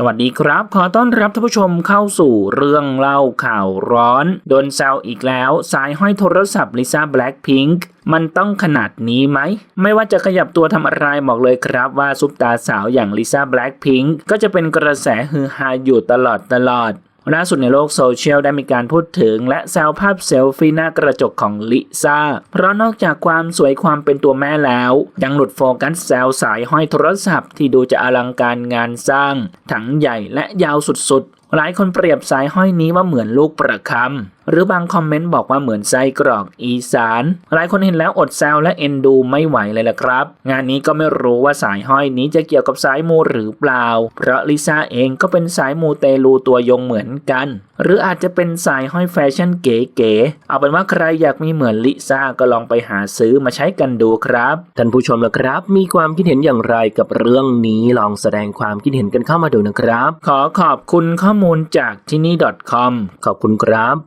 สวัสดีครับ ขอต้อนรับท่านผู้ชมเข้าสู่เรื่องเล่าข่าวร้อน โดนแซวอีกแล้ว สายห้อยโทรศัพท์ลิซ่าแบล็คพิงค์มันต้องขนาดนี้ไหม ไม่ว่าจะขยับตัวทำอะไรบอกเลยครับว่าซุปตาสาวอย่างลิซ่าแบล็คพิงค์ก็จะเป็นกระแสฮือฮาอยู่ตลอดตลอด ล่าสุดในโลกโซเชียลได้มีการพูดถึง และแซวภาพเซลฟี่หน้ากระจกของลิซ่า เพราะนอกจากความสวยความเป็นตัวแม่แล้ว ยังหลุดโฟกัสแซวสายห้อยโทรศัพท์ที่ดูจะอลังการงานสร้าง ทั้งใหญ่และยาวสุดๆ หลายคนเปรียบสายห้อยนี้ว่าเหมือนลูกประคำหรือบางคอมเมนต์บอกว่าเหมือนไส้กรอกอีสาน หลายคนเห็นแล้วอดแซวและเอ็นดูไม่ไหวเลยล่ะครับ งานนี้ก็ไม่รู้ว่าสายห้อยนี้จะเกี่ยวกับสายมูหรือเปล่า เพราะลิซ่าเองก็เป็นสายมูเตลูตัวยงเหมือนกัน หรืออาจจะเป็นสายห้อยแฟชั่นเก๋ๆ เอาเป็นว่าใครอยากมีเหมือนลิซ่าก็ลองไปหาซื้อมาใช้กันดูครับ ท่านผู้ชมล่ะครับ มีความคิดเห็นอย่างไรกับเรื่องนี้ลองแสดงความคิดเห็นกันเข้ามาดูนะครับ ขอขอบคุณข้อมูลจากที่นี่ .com ขอบคุณครับ